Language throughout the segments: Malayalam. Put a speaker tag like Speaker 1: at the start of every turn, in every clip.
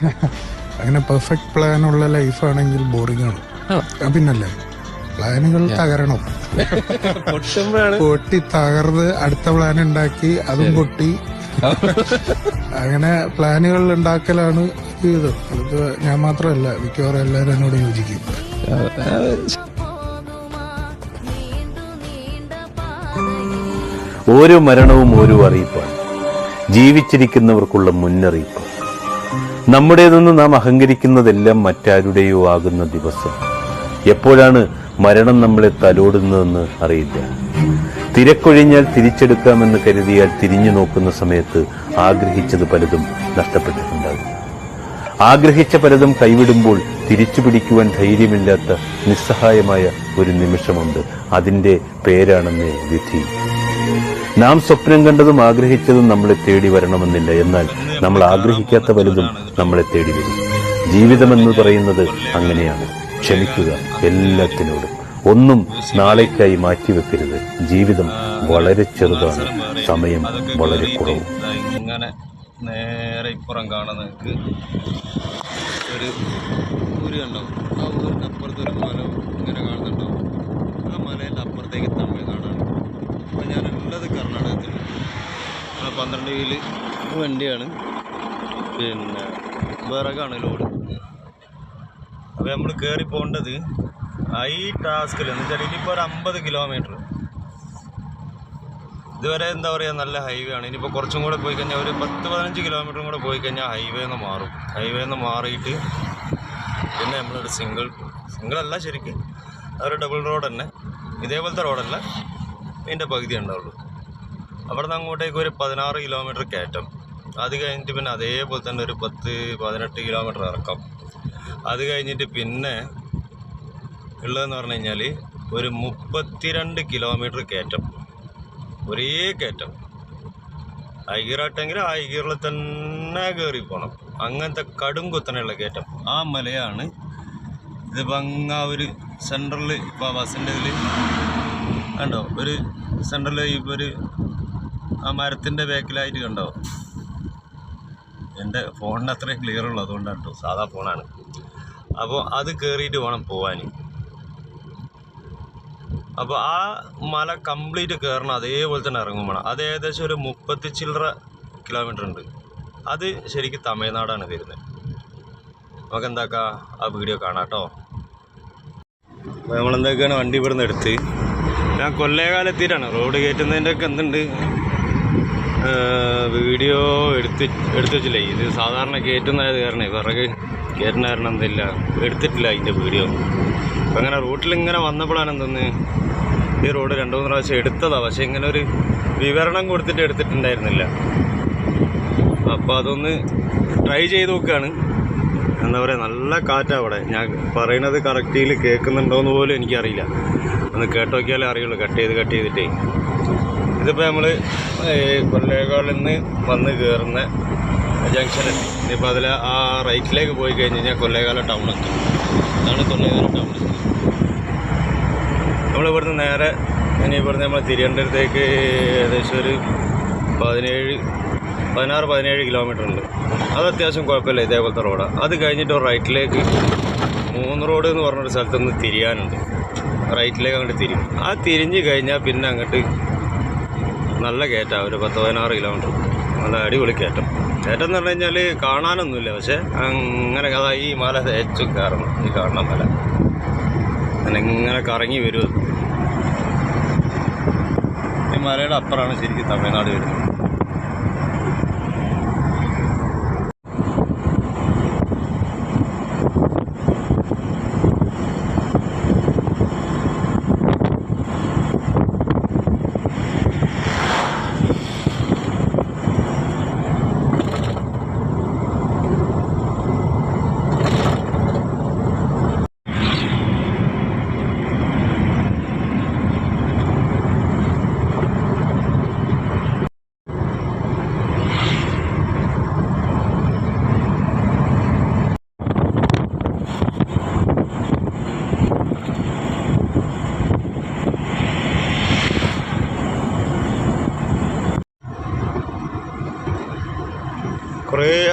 Speaker 1: അങ്ങനെ പെർഫെക്റ്റ് പ്ലാൻ ഉള്ള ലൈഫാണെങ്കിൽ ബോറിംഗ് ആണ്. പിന്നല്ലേ? പ്ലാനുകൾ തകരണം. പൊട്ടി തകർന്ന് അടുത്ത പ്ലാൻ ഉണ്ടാക്കി അതും പൊട്ടി. അങ്ങനെ പ്ലാനുകൾ ഉണ്ടാക്കലാണ് ജീവിതം ഇത് ഞാൻ മാത്രമല്ല മിക്കവാറും എല്ലാവരും എന്നോട് യോജിക്കും.
Speaker 2: ഓരോ മരണവും ഓരോ അറിയിപ്പാണ്. ജീവിച്ചിരിക്കുന്നവർക്കുള്ള മുന്നറിയിപ്പ്. നമ്മുടേതെന്ന് നാം അഹങ്കരിക്കുന്നതെല്ലാം മറ്റാരുടെയോ ആകുന്ന ദിവസം. എപ്പോഴാണ് മരണം നമ്മളെ തലോടുന്നതെന്ന് അറിയില്ല. തിരക്കൊഴിഞ്ഞാൽ തിരിച്ചെടുക്കാമെന്ന് കരുതിയാൽ തിരിഞ്ഞു നോക്കുന്ന സമയത്ത് ആഗ്രഹിച്ചത് പലതും നഷ്ടപ്പെട്ടിട്ടുണ്ടാകും. ആഗ്രഹിച്ച പലതും കൈവിടുമ്പോൾ തിരിച്ചു പിടിക്കുവാൻ ധൈര്യമില്ലാത്ത നിസ്സഹായമായ ഒരു നിമിഷമുണ്ട്. അതിന്റെ പേരാണെന്നേ വിധി. നാം സ്വപ്നം കണ്ടതും ആഗ്രഹിച്ചതും നമ്മളെ തേടി വരണമെന്നില്ല. എന്നാൽ നമ്മൾ ആഗ്രഹിക്കാത്ത വലുതും നമ്മളെ തേടി വരും. ജീവിതമെന്ന് പറയുന്നത് അങ്ങനെയാണ്. ക്ഷമിക്കുക എല്ലാത്തിനോടും. ഒന്നും നാളേക്കായി മാറ്റിവെക്കരുത്. ജീവിതം വളരെ ചെറുതാണ്. സമയം വളരെ കുറവ്.
Speaker 3: ഇങ്ങനെ നേരെ ഇപ്പുറം കാണാൻ നിങ്ങൾക്ക് ഒരു ഊരി കണ്ടോ? ആ ഊരിന്റെ അപ്പുറത്ത് ഒരു മല ഇങ്ങനെ കാണുന്നുണ്ടാവും ആ മലേന്റെ അപ്പുറത്തേക്ക് തമിഴ്നാടാണ് അപ്പോൾ ഞാൻ ഉള്ളത് കർണാടകത്തിൽ ആ പന്ത്രണ്ട് വീൽ വണ്ടിയാണ്. പിന്നെ വിറകാണ് ലോഡ് അപ്പോൾ നമ്മൾ കയറി പോകേണ്ടത് ഈ ടാസ്കിൽ എന്ന് വെച്ചാൽ ഇനിയിപ്പോൾ ഒരു അമ്പത് കിലോമീറ്റർ ഇതുവരെ എന്താ പറയുക നല്ല ഹൈവേ ആണ്. ഇനിയിപ്പോൾ കുറച്ചും കൂടെ പോയി കഴിഞ്ഞാൽ ഒരു പത്ത് പതിനഞ്ച് കിലോമീറ്ററും കൂടെ പോയി കഴിഞ്ഞാൽ ഹൈവേ എന്ന് മാറും. ഹൈവേ എന്ന് മാറിയിട്ട് പിന്നെ നമ്മളൊരു സിംഗിൾ സിംഗിൾ അല്ല ശരിക്കും. അതൊരു ഡബിൾ റോഡ് തന്നെ. ഇതേപോലത്തെ റോഡല്ല ഇതിന്റെ പകുതി ഉണ്ടാവുള്ളൂ. അവിടെ നിന്ന് അങ്ങോട്ടേക്ക് ഒരു പതിനാറ് കിലോമീറ്റർ കയറ്റം. അത് കഴിഞ്ഞിട്ട് പിന്നെ അതേപോലെ തന്നെ ഒരു പത്ത് പതിനെട്ട് കിലോമീറ്റർ ഇറക്കം. അത് കഴിഞ്ഞിട്ട് പിന്നെ ഉള്ളതെന്ന് പറഞ്ഞു കഴിഞ്ഞാൽ ഒരു മുപ്പത്തിരണ്ട് കിലോമീറ്റർ കയറ്റം. ഒരേ കയറ്റം. ഐഗിറാട്ടെങ്കിൽ ആ ഐഗിറിൽ തന്നെ കയറി പോകണം അങ്ങനത്തെ കടും കുത്തനെയുള്ള കയറ്റം. ആ മലയാണ് ഇതിപ്പോൾ അങ്ങ് ആ ഒരു സെൻട്രലിൽ ഇപ്പോൾ ബസ്സിന്റെ ഇതിൽ കണ്ടോ? ഒരു സെൻട്രലിൽ ഇപ്പോൾ ഒരു ആ മരത്തിന്റെ ബാക്കിലായിട്ട് കണ്ടോ? എന്റെ ഫോണിന്റെ അത്രയും ക്ലിയർ ഉള്ളൂ അതുകൊണ്ടാണ് കേട്ടോ സാധാ ഫോണാണ്. അപ്പോൾ അത് കയറിയിട്ട് വേണം പോവാൻ. അപ്പോൾ ആ മല കംപ്ലീറ്റ് കയറണം അതേപോലെ തന്നെ ഇറങ്ങും വേണം. അത് ഏകദേശം ഒരു മുപ്പത്തി ചില്ലറ കിലോമീറ്റർ ഉണ്ട്. അത് ശരിക്കും തമിഴ്നാടാണ് വരുന്നത്. നമുക്ക് എന്താക്കാം? ആ വീഡിയോ കാണാം കേട്ടോ അപ്പോൾ നമ്മളെന്തൊക്കെയാണ് വണ്ടി ഇവിടുന്ന് എടുത്ത്? ഞാൻ കൊല്ലേകാലെത്തിയിട്ടാണ് റോഡ് കയറ്റുന്നതിന്റെയൊക്കെ എന്തുണ്ട്? വീഡിയോ എടുത്ത് എടുത്ത് വെച്ചില്ലേ? ഇത് സാധാരണ കയറ്റുന്നതായത് കാരണം വിറക് കയറ്റുന്ന കാരണം എന്തില്ല. എടുത്തിട്ടില്ല അതിന്റെ വീഡിയോ. അപ്പം അങ്ങനെ റൂട്ടിൽ ഇങ്ങനെ വന്നപ്പോഴാണ് എന്തെന്ന്? ഈ റോഡ് രണ്ടു മൂന്ന് പ്രാവശ്യം എടുത്തതാണ് പക്ഷേ ഇങ്ങനെ ഒരു വിവരണം കൊടുത്തിട്ട് എടുത്തിട്ടുണ്ടായിരുന്നില്ല. അപ്പോൾ അതൊന്ന് ട്രൈ ചെയ്ത് നോക്കുകയാണ് എന്താ പറയുക നല്ല കാറ്റാണ് അവിടെ. ഞാൻ പറയണത് കറക്റ്റിൽ കേൾക്കുന്നുണ്ടോയെന്ന് പോലും എനിക്കറിയില്ല. ഒന്ന് കേട്ടോക്കിയാലേ അറിയുള്ളൂ. കട്ട് ചെയ്ത് കട്ട് ചെയ്തിട്ടേ. ഇതിപ്പോൾ നമ്മൾ കൊല്ലേക്കാളിൽ നിന്ന് വന്ന് കയറുന്ന ജംഗ്ഷനിൽ ഇനിയിപ്പോൾ അതിൽ ആ റൈറ്റിലേക്ക് പോയി കഴിഞ്ഞ് കഴിഞ്ഞാൽ കൊല്ലേകാല ടൗൺ എത്തും. അതാണ് കൊല്ലേകാല ടൗൺ നമ്മളിവിടുന്ന് നേരെ ഇനി ഇവിടുന്ന് നമ്മൾ തിരുവനന്തപുരത്തേക്ക് ഏകദേശം ഒരു പതിനേഴ് പതിനാറ് പതിനേഴ് കിലോമീറ്റർ ഉണ്ട്. അത് അത്യാവശ്യം കുഴപ്പമില്ല ഇതേപോലത്തെ റോഡാണ് അത് കഴിഞ്ഞിട്ട് റൈറ്റിലേക്ക് മൂന്ന് റോഡ് എന്ന് പറഞ്ഞൊരു സ്ഥലത്തുനിന്ന് തിരിയാനുണ്ട്. റൈറ്റിലേക്ക് അങ്ങോട്ട് തിരിയും. ആ തിരിഞ്ഞ് കഴിഞ്ഞാൽ പിന്നെ അങ്ങോട്ട് നല്ല കയറ്റമാണ് ഒരു പത്ത് പതിനാറ് കിലോമീറ്റർ. നല്ല അടിപൊളി കയറ്റം. കയറ്റം എന്ന് പറഞ്ഞു കഴിഞ്ഞാൽ കാണാനൊന്നുമില്ല പക്ഷേ അങ്ങനെ കഥ ഈ മല തേച്ചു കയറണം ഈ കാണുന്ന മല. അങ്ങനെ ഇങ്ങനെ കറങ്ങി വരും. ഈ മലയുടെ അപ്പുറമാണ് ശരിക്കും തമിഴ്നാട് വരുന്നത്.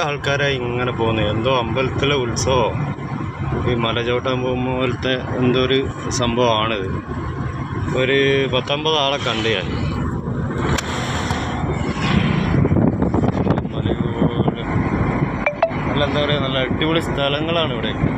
Speaker 3: ആൾക്കാരായി ഇങ്ങനെ പോകുന്നത് എന്തോ അമ്പലത്തിലെ ഉത്സവം. ഈ മല ചവിട്ടാൻ പോകുമ്പോൾ പോലത്തെ എന്തോ ഒരു സംഭവമാണിത് ഒരു പത്തൊമ്പത് ആളെ കണ്ട് ഞാൻ. നല്ല എന്താ പറയുക നല്ല അടിപൊളി സ്ഥലങ്ങളാണ് ഇവിടെയൊക്കെ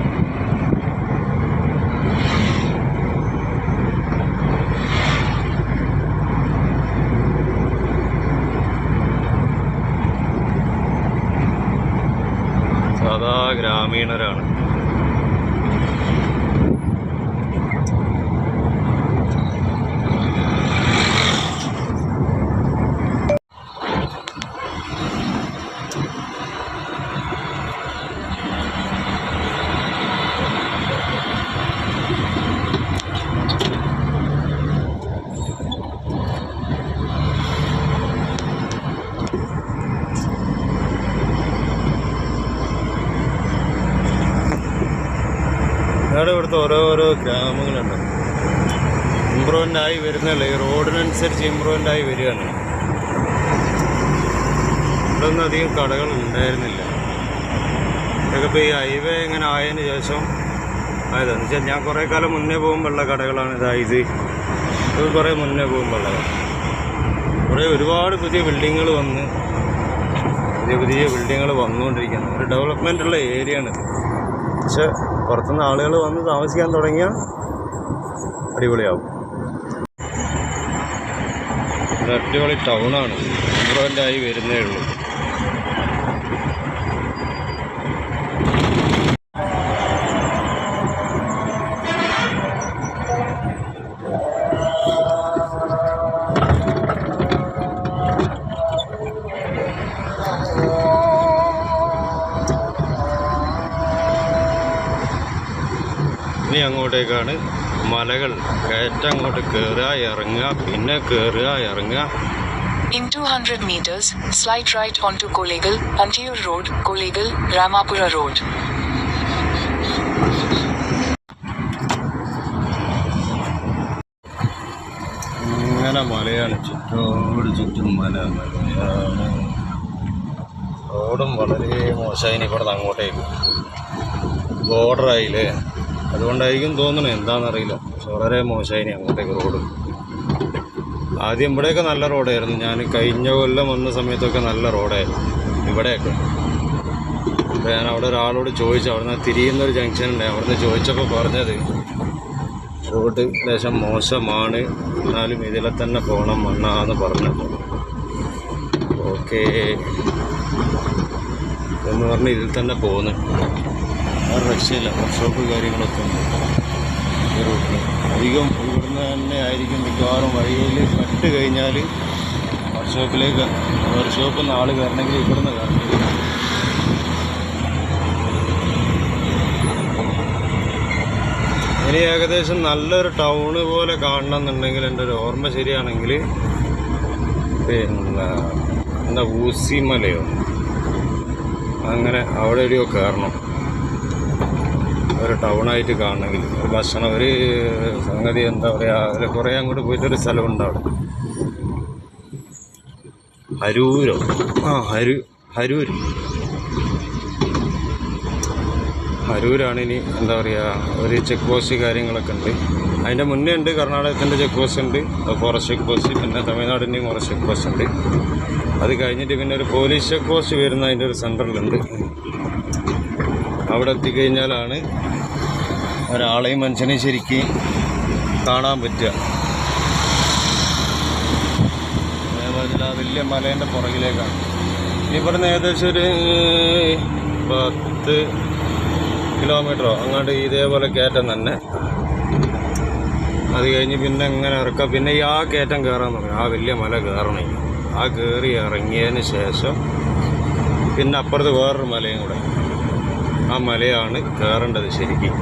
Speaker 3: സാധാ ഗ്രാമീണരാണ് ഇവിടെ ഇവിടുത്തെ ഓരോരോ ഗ്രാമങ്ങളുണ്ട്. ഇമ്പ്രൂവ്മെന്റ് ആയി വരുന്നല്ലേ ഈ റോഡിനനുസരിച്ച് ഇമ്പ്രൂവ്മെന്റ് ആയി വരികയാണ്. ഇവിടെ ഒന്നും അധികം കടകൾ ഉണ്ടായിരുന്നില്ല. ഇതൊക്കെ ഇപ്പോൾ ഈ ഹൈവേ ഇങ്ങനെ ആയതിനു ശേഷം ആയതെന്ന് വെച്ചാൽ ഞാൻ കുറേ കാലം മുന്നേ പോകുമ്പോഴുള്ള കടകളാണ് ഇതായത് ഇത്. കുറേ മുന്നേ പോകുമ്പോഴുള്ളതാണ് കുറേ ഒരുപാട് പുതിയ ബിൽഡിങ്ങുകൾ വന്ന് പുതിയ പുതിയ ബിൽഡിങ്ങുകൾ വന്നുകൊണ്ടിരിക്കുകയാണ്. ഒരു ഡെവലപ്മെന്റ് ഉള്ള ഏരിയ ആണ് പക്ഷെ പുറത്തുനിന്ന് ആളുകൾ വന്ന് താമസിക്കാൻ തുടങ്ങിയാൽ അടിപൊളിയാവും. അടിപൊളി ടൗണാണ് ഇമ്പ്രൂവ്മെന്റ് ആയി വരുന്നേ ഉള്ളൂ. ഇനി അങ്ങോട്ടേക്കാണ്. മലകൾ കയറ്റം അങ്ങോട്ട് കയറുക ഇറങ്ങുക പിന്നെ കയറുക ഇറങ്ങുക.
Speaker 4: In 200 meters, slide right onto Kolegal, Antiyur Road, Kolegal, Ramapura Road.
Speaker 3: ഇങ്ങനെ മലയാണ് ചുറ്റോട് ചുറ്റും മല മലയാണ്. റോഡും വളരെ മോശമായി. ഇനി ഇവിടെ അങ്ങോട്ടേക്ക്. ബോർഡറായില്ലേ അതുകൊണ്ടായിരിക്കും തോന്നുന്നു എന്താണെന്നറിയില്ല. പക്ഷെ വളരെ മോശമായി അങ്ങോട്ടേക്ക് റോഡ് ആദ്യം ഇവിടെയൊക്കെ നല്ല റോഡായിരുന്നു ഞാൻ കഴിഞ്ഞ കൊല്ലം വന്ന സമയത്തൊക്കെ നല്ല റോഡായിരുന്നു ഇവിടെയൊക്കെ. അപ്പോൾ ഞാൻ അവിടെ ഒരാളോട് ചോദിച്ചു അവിടുന്ന് തിരിയുന്ന ഒരു ജംഗ്ഷൻ ഉണ്ട്. അവിടുന്ന് ചോദിച്ചപ്പോൾ പറഞ്ഞത് റോഡ് ലേശം മോശമാണ്. എന്നാലും ഇതിലെ തന്നെ പോകണം മണ്ണാന്ന് പറഞ്ഞു. ഓക്കേ. എന്ന് പറഞ്ഞ് ഇതിൽ തന്നെ പോകുന്നു ആ രക്ഷയില്ല. വർക്ക്ഷോപ്പ് കാര്യങ്ങളൊക്കെ ഉണ്ട്. ഈ റൂട്ടിൽ അധികം ഇവിടുന്ന് തന്നെ ആയിരിക്കും മിക്കവാറും വഴിയിൽ കട്ട് കഴിഞ്ഞാൽ വർക്ക്ഷോപ്പിലേക്ക് വർക്ക്ഷോപ്പിൽ നിന്ന് ആൾ കയറണമെങ്കിൽ ഇവിടുന്ന് കയറണമെങ്കിൽ ഇനി ഏകദേശം നല്ലൊരു ടൗണ് പോലെ കാണണം എന്നുണ്ടെങ്കിൽ എന്റെ ഒരു ഓർമ്മ ശരിയാണെങ്കിൽ പിന്നെ എന്താ ഊസിമലയോ? അങ്ങനെ അവിടെ എവിടെയോ കയറണം. ഒരു ടൗണായിട്ട് കാണണമെങ്കിൽ. ഒരു ഭക്ഷണം ഒരു സംഗതി എന്താ പറയുക അതിൽ കുറേ അങ്ങോട്ട് പോയിട്ടൊരു സ്ഥലമുണ്ട് അവിടെ. ഹരൂരോ? ആ ഹരു ഹരൂർ അരൂരാണ് ഇനി എന്താ പറയുക ഒരു ചെക്ക് പോസ്റ്റ് കാര്യങ്ങളൊക്കെ ഉണ്ട്. അതിന്റെ മുന്നേ ഉണ്ട് കർണാടകത്തിന്റെ ചെക്ക് പോസ്റ്റ് ഉണ്ട്. ഫോറസ്റ്റ് ചെക്ക് പോസ്റ്റ് പിന്നെ തമിഴ്നാടിന്റെയും ഫോറസ്റ്റ് ചെക്ക് പോസ്റ്റ് ഉണ്ട്. അത് കഴിഞ്ഞിട്ട് പിന്നെ ഒരു പോലീസ് ചെക്ക് പോസ്റ്റ് വരുന്ന അതിന്റെ ഒരു സെന്ററിലുണ്ട് അവിടെ എത്തിക്കഴിഞ്ഞാലാണ് ഒരാളെയും മനുഷ്യനെയും ശരിക്ക് കാണാൻ പറ്റുക. അതേപോലെ വലിയ മലേന്റെ പുറകിലേക്കാണ്. ഇവിടുന്ന് ഏകദേശം ഒരു പത്ത് കിലോമീറ്ററോ അങ്ങോട്ട് ഇതേപോലെ കയറ്റം തന്നെ. അത് കഴിഞ്ഞ് പിന്നെ എങ്ങനെ ഇറക്കാം പിന്നെ ഈ ആ കയറ്റം കയറാൻ തുടങ്ങി. ആ വലിയ മല കയറണം. ആ കയറി ഇറങ്ങിയതിന് ശേഷം പിന്നെ അപ്പുറത്ത് വേറൊരു മലയും കൂടെ. ആ മലയാണ് കയറേണ്ടത് ശരിക്കും.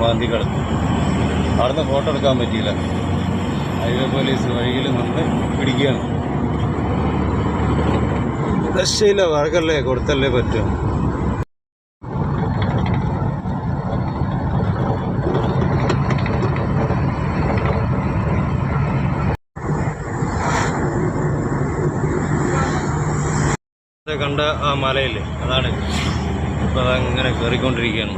Speaker 3: മാന്തി അവിടുന്ന് ഫോട്ടോ എടുക്കാൻ പറ്റിയില്ല. ഹൈവേ പോലീസ് വഴിയിൽ നമ്മൾ പിടിക്കുകയാണ്. രക്ഷയില്ല വർഗല്ലേ കൊടുത്തല്ലേ പറ്റും? കണ്ട ആ മലയില്ലേ? അതാണ്. ഇപ്പം അതങ്ങനെ കയറിക്കൊണ്ടിരിക്കുകയാണ്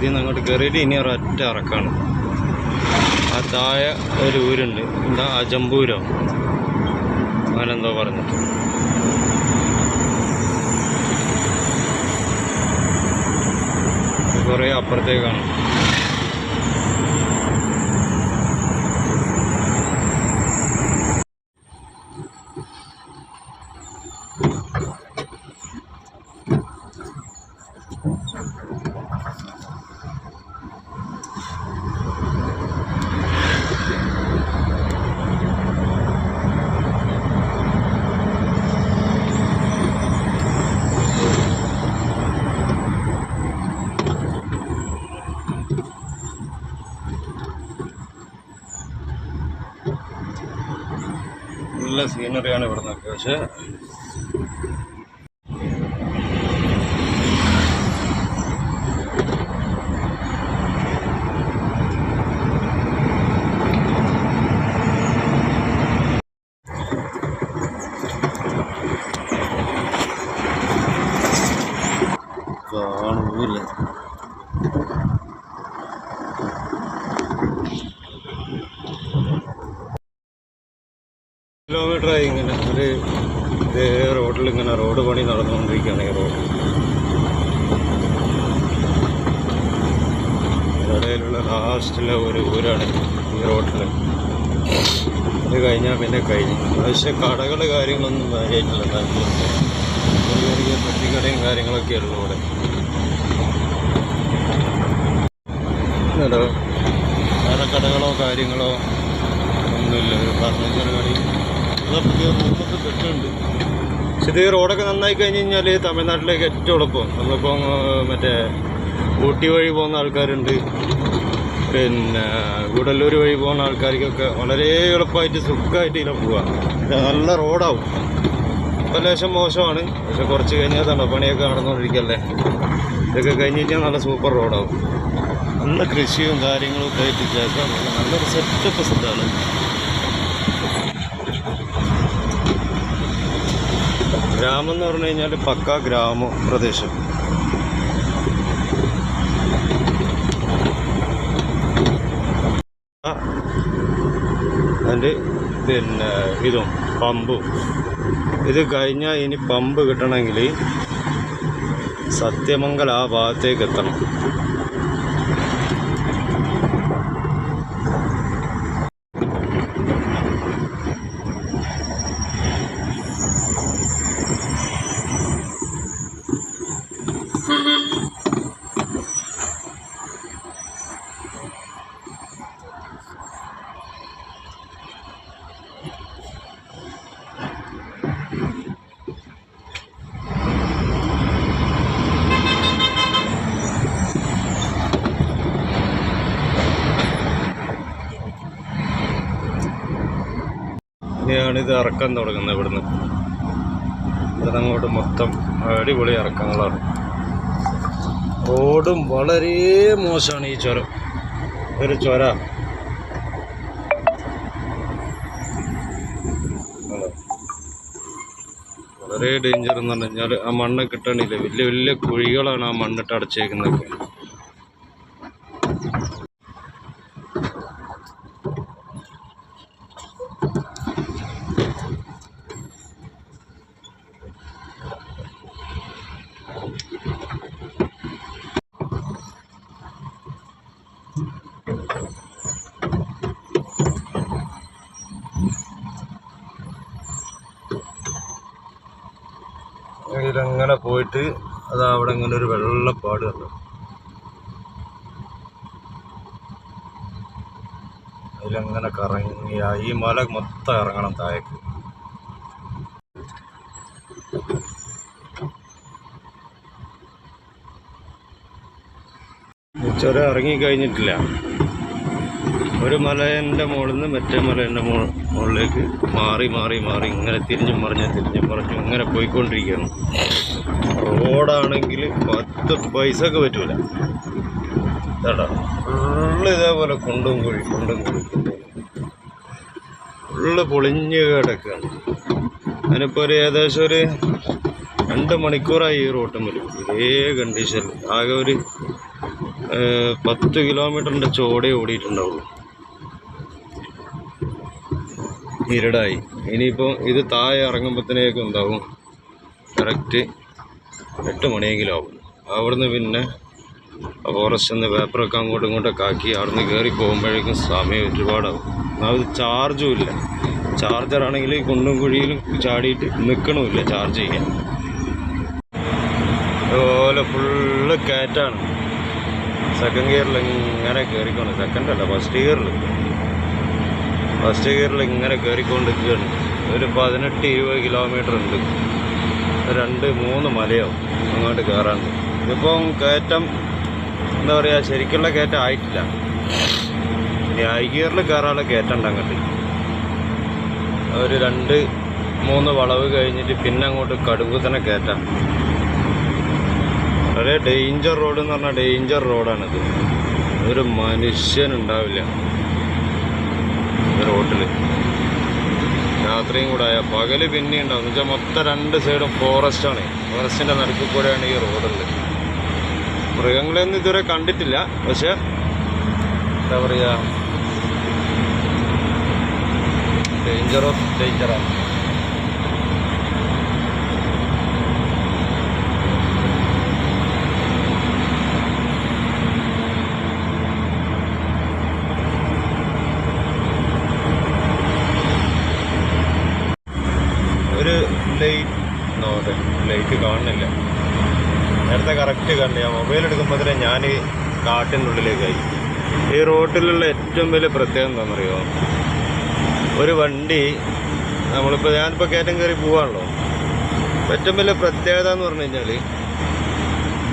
Speaker 3: പകുതിയിൽ നിന്ന് അങ്ങോട്ട് കയറിയിട്ട് ഇനി ഒരൊറ്റ ഇറക്കാണ്. ആ താഴെ ഒരു ഊരുണ്ട്. എന്താ? അജമ്പൂരോ അങ്ങനെന്തോ പറഞ്ഞിട്ട്. കുറേ അപ്പുറത്തേക്കാണ്. നല്ല സീനറിയാണ് ഇവിടുന്നൊക്കെ. പക്ഷേ കാണൂല്ല കിലോമീറ്ററായി ഇങ്ങനെ ഒരു ഇതേ റോഡിൽ ഇങ്ങനെ റോഡ് പണി നടന്നുകൊണ്ടിരിക്കുകയാണ് ഈ റോഡ് ഇടയിലുള്ള ലാസ്റ്റിലെ ഒരു ഊരാണ് ഈ റോഡിൽ അത് കഴിഞ്ഞാൽ പിന്നെ കഴിഞ്ഞു. പക്ഷേ കടകൾ കാര്യങ്ങളൊന്നും കാര്യമായിട്ടില്ല നാട്ടിലുണ്ട് ചെറിയ പെട്ടിക്കടയും കാര്യങ്ങളൊക്കെ ഉള്ളു ഇവിടെ. വേറെ കടകളോ കാര്യങ്ങളോ ഒന്നുമില്ല. ഒരു ഫർണിച്ചർ കടയും ഇത് റോഡൊക്കെ നന്നായി കഴിഞ്ഞ് കഴിഞ്ഞാൽ തമിഴ്നാട്ടിലേക്ക് ഏറ്റവും എളുപ്പം. നമ്മളിപ്പോൾ മറ്റേ ഊട്ടി വഴി പോകുന്ന ആൾക്കാരുണ്ട്. പിന്നെ ഗുഡല്ലൂർ വഴി പോകുന്ന ആൾക്കാർക്കൊക്കെ വളരെ എളുപ്പമായിട്ട് സുഖമായിട്ട് ഇതിനെ പോവാം. നല്ല റോഡാവും. ഇപ്പം ലേശം മോശമാണ്. പക്ഷെ കുറച്ച് കഴിഞ്ഞാൽ തന്നെ പണിയൊക്കെ നടന്നുകൊണ്ടിരിക്കല്ലേ ഇതൊക്കെ കഴിഞ്ഞ് കഴിഞ്ഞാൽ നല്ല സൂപ്പർ റോഡാവും. നല്ല കൃഷിയും കാര്യങ്ങളും ഒക്കെ ആയിട്ട് ചേർക്കാം നല്ലൊരു സെറ്റപ്പ് സ്ഥലമാണ് ഗ്രാമം എന്ന് പറഞ്ഞു കഴിഞ്ഞാൽ പക്ക ഗ്രാമ പ്രദേശം. അതിന്റെ പിന്നെ ഇതും പമ്പും. ഇത് കഴിഞ്ഞാൽ ഇനി പമ്പ് കിട്ടണമെങ്കിൽ സത്യമംഗൽ ആ ഭാഗത്തേക്ക് എത്തണം. ഇത് ഇറക്കാൻ തുടങ്ങുന്നത് ഇവിടുന്ന്. ഇവിടുന്ന് അങ്ങോട്ട് മൊത്തം അടിപൊളി ഇറക്കങ്ങളാണ്. റോഡും വളരെ മോശമാണ് ഈ ചുരം. ഒരു ചുര. വളരെ ഡേഞ്ചർ എന്ന് പറഞ്ഞു കഴിഞ്ഞാൽ ആ മണ്ണ് കിട്ടണില്ല. വലിയ വലിയ കുഴികളാണ് ആ മണ്ണിട്ട് അടച്ചേക്കുന്നത് ഇതിലങ്ങനെ പോയിട്ട് അത് അവിടെ ഇങ്ങനെ ഒരു വെള്ളപ്പാട് കണ്ടു. അതിലങ്ങനെ കറങ്ങി ഈ മല മൊത്തം ഇറങ്ങണം താഴേക്ക്. ചുരം ഇറങ്ങി കഴിഞ്ഞിട്ടില്ല ഒരു മലേന്റെ മുകളിൽ നിന്ന് മറ്റേ മലേന്റെ മുകളിലേക്ക് മാറി മാറി മാറി ഇങ്ങനെ തിരിഞ്ഞും മറിഞ്ഞ് തിരിഞ്ഞും മറിഞ്ഞും ഇങ്ങനെ പോയിക്കൊണ്ടിരിക്കുകയാണ് റോഡാണെങ്കിൽ പത്ത് പൈസക്ക് പറ്റൂല. കേട്ടോ ഫുള്ള് ഇതേപോലെ കുണ്ടും കുഴി കുണ്ടും കുഴി. ഫുള്ള് പൊളിഞ്ഞ് കിടക്കുകയാണ് അതിനിപ്പോൾ ഒരു ഏകദേശം ഒരു രണ്ട് മണിക്കൂറായി ഈ റോട്ടും വരും. ഇതേ കണ്ടീഷൻ ആകെ ഒരു പത്ത് കിലോമീറ്ററിന്റെ ചുവടേ ഓടിയിട്ടുണ്ടാവുള്ളൂ. ഇരുടായി. ഇനിയിപ്പോൾ ഇത് താഴെ ഇറങ്ങുമ്പോഴത്തേക്കും ഉണ്ടാവും കറക്റ്റ് എട്ട് മണിയെങ്കിലും ആവും. അവിടുന്ന് പിന്നെ ഫോറസ്റ്റ് നിന്ന് പേപ്പറൊക്കെ അങ്ങോട്ടും ഇങ്ങോട്ടൊക്കെ ആക്കി അവിടുന്ന് കയറി പോകുമ്പോഴേക്കും സമയം ഒരുപാടാവും. അത് ചാർജും ഇല്ല. ചാർജറാണെങ്കിൽ കുണ്ടും കുഴിയിലും ചാടിയിട്ട് നിൽക്കണമില്ല ചാർജ് ചെയ്യാൻ. അതുപോലെ ഫുള്ള് കയറ്റാണ് സെക്കൻഡ് ഗിയറിൽ ഇങ്ങനെ കയറിക്കോണം സെക്കൻഡ് അല്ല ഫസ്റ്റ് ഗിയറിൽ ഫസ്റ്റ് ഗിയറിൽ ഇങ്ങനെ കയറിക്കൊണ്ടിരിക്കുകയാണ് ഒരു പതിനെട്ട് ഇരുപത് കിലോമീറ്റർ ഉണ്ട്. രണ്ട് മൂന്ന് മലയാവും അങ്ങോട്ട് കയറാണ്ട് ഇതിപ്പം കയറ്റം എന്താ പറയുക ശരിക്കുള്ള കയറ്റം ആയിട്ടില്ല. ഇനി ഹൈ ഗിയറിൽ കയറാനുള്ള കയറ്റം അങ്ങോട്ട്. ഒരു രണ്ട് മൂന്ന് വളവ് കഴിഞ്ഞിട്ട് പിന്നെ അങ്ങോട്ട് കടുവ് തന്നെ കയറ്റാം. വളരെ ഡേഞ്ചർ റോഡ് എന്ന് പറഞ്ഞാൽ ഡേഞ്ചർ റോഡാണിത് ഒരു മനുഷ്യനുണ്ടാവില്ല. റോട്ടിൽ രാത്രിയും കൂടെ ആയാൽ പകൽ പിന്നെ ഉണ്ടാവും. എന്ന് വെച്ചാൽ മൊത്തം രണ്ട് സൈഡും ഫോറസ്റ്റാണ് ഫോറസ്റ്റിന്റെ നടുക്കിൽ കൂടെയാണ് ഈ റോഡുള്ളത്. മൃഗങ്ങളെയൊന്നും ഇതുവരെ കണ്ടിട്ടില്ല. പക്ഷെ എന്താ പറയുക ഡേഞ്ചർ ഓഫ് ഡേഞ്ചറാണ് ഒരു ലൈറ്റ് നോട്ടെ ലൈറ്റ് കാണുന്നില്ല. നേരത്തെ കറക്റ്റ് കാണില്ല ഞാൻ മൊബൈൽ എടുക്കുമ്പോൾ ഞാൻ കാട്ടിനുള്ളിലേക്കായി. ഈ റോട്ടിലുള്ള ഏറ്റവും വലിയ പ്രത്യേകത എന്താണെന്നറിയോ? ഒരു വണ്ടി നമ്മളിപ്പോൾ ഞാനിപ്പോൾ കയറ്റം കയറി പോവാണല്ലോ. ഏറ്റവും വലിയ പ്രത്യേകത എന്ന് പറഞ്ഞു കഴിഞ്ഞാൽ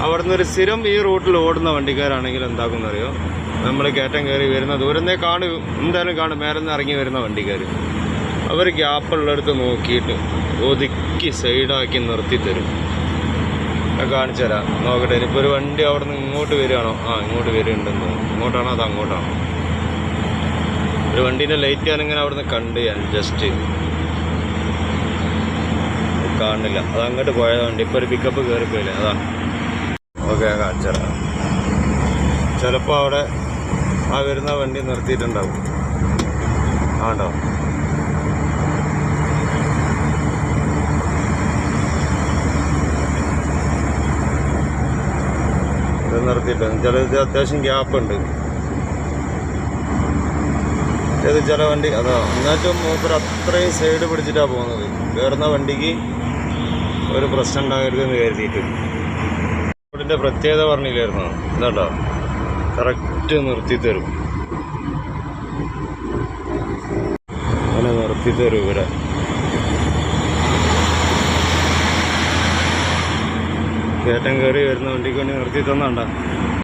Speaker 3: അവിടെ ഒരു സ്ഥിരം ഈ റൂട്ടിൽ ഓടുന്ന വണ്ടിക്കാരാണെങ്കിൽ എന്താക്കുന്നറിയോ നമ്മൾ കയറ്റം കയറി വരുന്ന ദൂരം കാണും എന്തായാലും കാണും മേലെ നിന്ന് ഇറങ്ങി വരുന്ന വണ്ടിക്കാർ അവർ ഗ്യാപ്പുള്ളിടത്ത് നോക്കിയിട്ട് ഒതുക്കി സൈഡാക്കി നിർത്തി തരും കാണിച്ചു തരാം നോക്കട്ടെ ഇനിയിപ്പോൾ ഒരു വണ്ടി അവിടെ നിന്ന് ഇങ്ങോട്ട് വരികയാണോ? ആ ഇങ്ങോട്ട് വരുന്നുണ്ടെന്ന്. ഇങ്ങോട്ടാണോ അത് അങ്ങോട്ടാണോ? ഒരു വണ്ടീന്റെ ലൈറ്റ് ഞാനിങ്ങനെ അവിടെ നിന്ന് കണ്ട് ഞാൻ ജസ്റ്റ് കാണില്ല അത് അങ്ങോട്ട് പോയതുകൊണ്ട് ഇപ്പോൾ ഒരു പിക്കപ്പ് കയറിപ്പോയില്ലേ അതാ. ഓക്കെ കാണിച്ചു ചിലപ്പോൾ അവിടെ ആ വരുന്ന വണ്ടി നിർത്തിയിട്ടുണ്ടാവും. ആണ്ടോ ഇത് നിർത്തിയിട്ട് ചില ഇത് അത്യാവശ്യം ഗ്യാപ്പ് ഉണ്ട്. ഇത് ചില വണ്ടി? അതാ എന്നാലും മൂപ്പർ അത്രയും സൈഡ് പിടിച്ചിട്ടാണ് പോകുന്നത്. കയറുന്ന വണ്ടിക്ക് ഒരു പ്രശ്നം ഉണ്ടാകരുത് എന്ന് കരുതിയിട്ട്. റോഡിന്റെ പ്രത്യേകത പറഞ്ഞില്ലായിരുന്നു? എന്താട്ടോ? കറക്റ്റ് നിർത്തി തരും അങ്ങനെ നിർത്തി തരും ഇവിടെ. കയറ്റം കയറി വരുന്ന വണ്ടിക്ക് വേണ്ടി നിർത്തി തന്നാണ്ട.